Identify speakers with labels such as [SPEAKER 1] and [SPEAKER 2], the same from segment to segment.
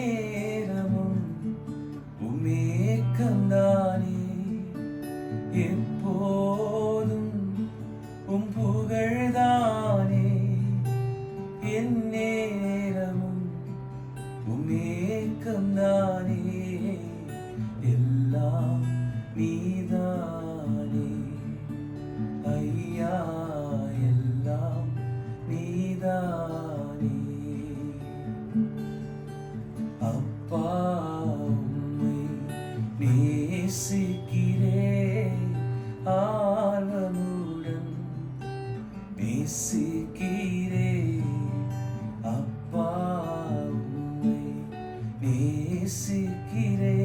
[SPEAKER 1] நேரமும் உமேக்கந்தானே எப்போதும் உம் புகழ்தானே. என் நேரமும் உமேக்கந்தானே எல்லாம் நீதானே. ஐயா எல்லாம் நீதான். நேசிக்கிறேன் ஆழமுடன். நேசிக்கிறேன் அப்பா உம்மை. நேசிக்கிறே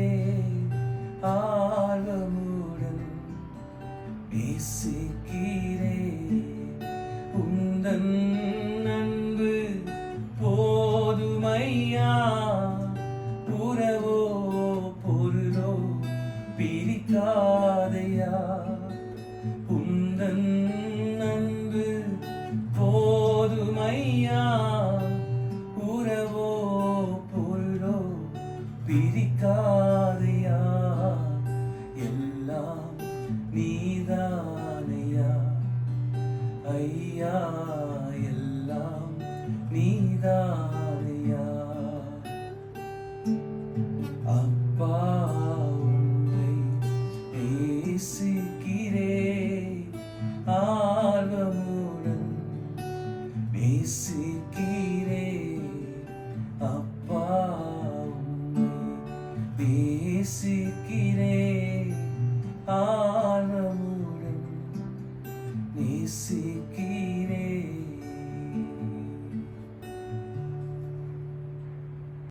[SPEAKER 1] ஆர்வமுடன் நேசிக்கிறே போதுமையா உறவோ பொருளோ பிரிக்காதையா? எல்லாம் நீதானையா? ஐயா எல்லாம் நீதானையா? அப்பா உன்னை நேசிக்கிறே நேசிக்கிறே ஆனமுடன் நேசி